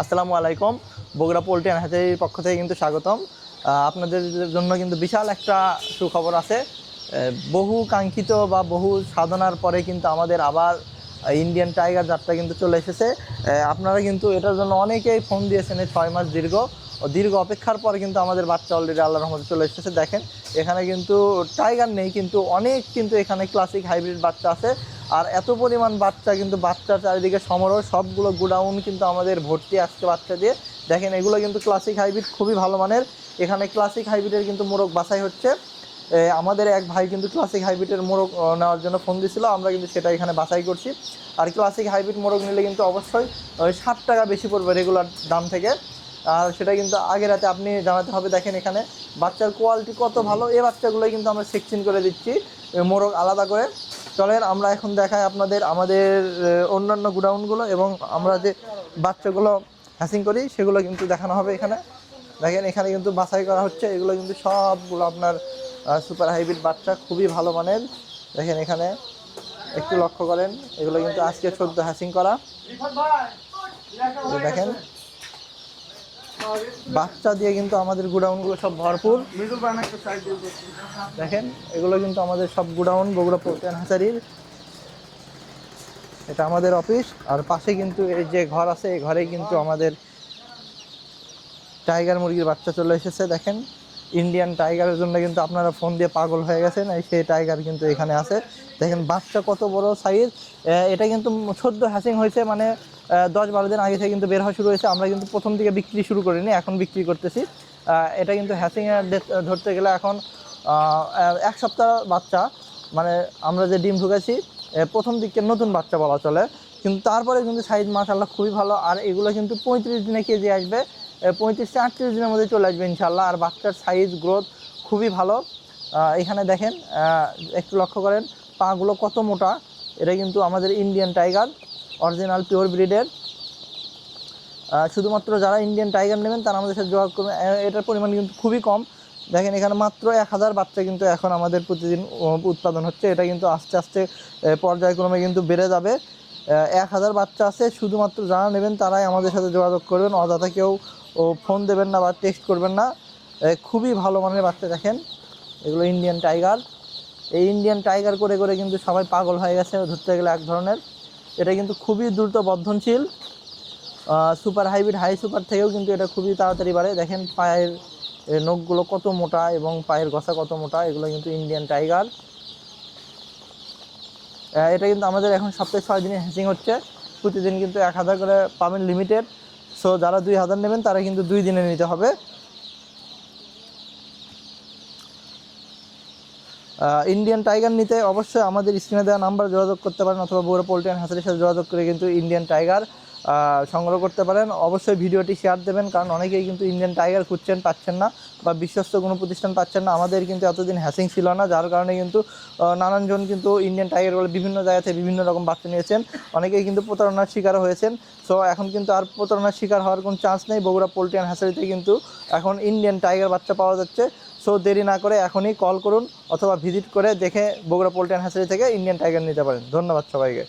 আসসালামু আলাইকুম। Bogura poultry and হ্যাচারির পক্ষ থেকে কিন্তু স্বাগতম। আপনাদের জন্য কিন্তু বিশাল একটা সুখবর আছে। বহু কাঙ্ক্ষিত বা বহু সাধনার পরে কিন্তু আমাদের আবার ইন্ডিয়ান টাইগার যাত্রা কিন্তু চলে এসেছে। আপনারা কিন্তু এটার জন্য অনেকেই ফোন দিয়েছেন এই ছয় মাস দীর্ঘ। ও দীর্ঘ অপেক্ষার পরে কিন্তু আমাদের বাচ্চা অলরেডি আল্লাহ রহমতে চলে এসেছে। দেখেন, এখানে কিন্তু টাইগার নেই, কিন্তু অনেক কিন্তু এখানে ক্লাসিক হাইব্রিড বাচ্চা আছে। আর এত পরিমাণ বাচ্চা কিন্তু বাচ্চা চারিদিকে সমারোহ, সবগুলো গুডাউন কিন্তু আমাদের ভর্তি আসছে বাচ্চা দিয়ে দেখেন, এগুলো কিন্তু ক্লাসিক হাইব্রিড খুবই ভালো মানের। এখানে ক্লাসিক হাইব্রিডের কিন্তু মোরগ বাছাই হচ্ছে। আমাদের এক ভাই কিন্তু ক্লাসিক হাইব্রিডের মোরগ নেওয়ার জন্য ফোন দিছিল। আমরা কিন্তু সেটা এখানে বাছাই করছি। আর ক্লাসিক হাইব্রিড মোরগ নিলে কিন্তু অবশ্যই ষাট টাকা বেশি পড়বে রেগুলার দাম থেকে। আর সেটা কিন্তু আগে রাতে আপনি জানাতে হবে। দেখেন এখানে, বাচ্চার কোয়ালিটি কত ভালো। এই বাচ্চাগুলোই কিন্তু আমরা সেকশন করে দিচ্ছি মোরগ আলাদা করে। চলেন, আমরা এখন দেখাই আপনাদের, আমাদের অন্যান্য গুডাউনগুলো এবং আমরা যে বাচ্চাগুলো হ্যাসিং করি, সেগুলো কিন্তু দেখানো হবে এখানে। দেখেন, এখানে কিন্তু বাছাই করা হচ্ছে, এগুলো কিন্তু সবগুলো আপনার সুপার হাইব্রিড বাচ্চা, খুবই ভালো মানের। দেখেন এখানে, একটু লক্ষ্য করেন, এগুলো কিন্তু আজকে সদ্য হ্যাসিং করা। দেখেন বাচ্চা দিয়ে কিন্তু আমাদের গোডাউনগুলো সব ভরপুর। দেখেন, এগুলো কিন্তু আমাদের সব গুডাউন, বগুড়া পোতেন হাজারির এটা আমাদের অফিস, আর পাশে কিন্তু এই যে ঘর আছে, এই ঘরে কিন্তু আমাদের টাইগার মুরগির বাচ্চা চলে এসেছে, দেখেন। ইন্ডিয়ান টাইগারের জন্য কিন্তু আপনারা ফোন দিয়ে পাগল হয়ে গেছেন। সেই টাইগার কিন্তু এখানে আছে। দেখেন, বাচ্চা কত বড় সাইজ এটা কিন্তু সদ্য হ্যাসিং হয়েছে মানে দশ বারো দিন আগে থেকে কিন্তু বের হওয়া শুরু হয়েছে। আমরা কিন্তু প্রথম দিকে বিক্রি শুরু করিনি, এখন বিক্রি করতেছি। এটা কিন্তু হ্যাসিংয়ের ধরতে গেলে এখন এক সপ্তাহ বাচ্চা। মানে আমরা যে ডিম ঢুকেছি প্রথম দিকে নতুন বাচ্চা বলা চলে। কিন্তু তারপরে কিন্তু সাইজ মাশাল্লাহ খুবই ভালো। আর এগুলো কিন্তু পঁয়ত্রিশ দিনে কেজি আসবে। পঁয়ত্রিশ থেকে আটত্রিশ দিনের মধ্যে চলে আসবে ইনশাল্লাহ আর বাচ্চার সাইজ গ্রোথ খুবই ভালো। এখানে দেখেন একটু লক্ষ্য করেন, পাগুলো কত মোটা। এটা কিন্তু আমাদের ইন্ডিয়ান টাইগার অরিজিনাল পিওর ব্রিডের শুধুমাত্র যারা ইন্ডিয়ান টাইগার নেবেন, তারা আমাদের সাথে যোগাযোগ করবেন। এটার পরিমাণ কিন্তু খুবই কম। দেখেন, এখানে মাত্র এক হাজার বাচ্চা কিন্তু এখন আমাদের প্রতিদিন উৎপাদন হচ্ছে। এটা কিন্তু আস্তে আস্তে পর্যায়ক্রমে কিন্তু বেড়ে যাবে। এক হাজার বাচ্চা আছে। শুধুমাত্র যারা নেবেন, তারাই আমাদের সাথে যোগাযোগ করবেন। অযথা কেউ ও ফোন দেবেন না বা টেক্সট করবেন না। খুবই ভালো মানের বাচ্চা দেখেন। এগুলো ইন্ডিয়ান টাইগার এই ইন্ডিয়ান টাইগার করে করে কিন্তু সবাই পাগল হয়ে গেছে, ধরতে গেলে এক ধরনের। এটা কিন্তু খুবই দ্রুত বর্ধনশীল সুপার হাইব্রিড হাই সুপার থেকেও কিন্তু এটা খুবই তাড়াতাড়ি বাড়ে। দেখেন পায়ের নখগুলো কত মোটা এবং পায়ের গসা কত মোটা, এগুলো কিন্তু ইন্ডিয়ান টাইগার এটা কিন্তু আমাদের এখন সপ্তাহে ছয় দিনে হ্যাচিং হচ্ছে। প্রতিদিন কিন্তু এক হাজার করে পাবেন লিমিটেড সো যারা দুই হাজার নেবেন, তারা কিন্তু দুই দিনে নিতে হবে। ইন্ডিয়ান টাইগার নিতে অবশ্যই আমাদের স্ক্রিনে দেওয়া নাম্বার যোগাযোগ করতে পারেন, অথবা বোরো পোল্ট্রি অ্যান্ড হাসারির সাথে যোগাযোগ করে কিন্তু ইন্ডিয়ান টাইগার সংগ্রহ করতে পারেন। অবশ্যই ভিডিওটি শেয়ার দেবেন, কারণ অনেকেই কিন্তু ইন্ডিয়ান টাইগার খুঁজছেন, পাচ্ছেন না বা বিশ্বস্ত কোনো প্রতিষ্ঠান পাচ্ছেন না। আমাদের কিন্তু এতদিন হ্যাসিং ছিল না, যার কারণে কিন্তু নানানজন কিন্তু ইন্ডিয়ান টাইগার বলে বিভিন্ন জায়গাতে বিভিন্ন রকম বাচ্চা নিয়েছেন। অনেকেই কিন্তু প্রতারণার শিকার হয়েছেন। সো এখন কিন্তু আর প্রতারণার শিকার হওয়ার কোনো চান্স নেই। বগুড়া পোল্ট্রি অ্যান্ড হ্যাসারিতে কিন্তু এখন ইন্ডিয়ান টাইগার বাচ্চা পাওয়া যাচ্ছে। সো দেরি না করে এখনই কল করুন অথবা ভিজিট করে দেখে বগুড়া পোল্ট্রি অ্যান্ড হ্যাসারি থেকে ইন্ডিয়ান টাইগার নিতে পারেন। ধন্যবাদ সবাইকে।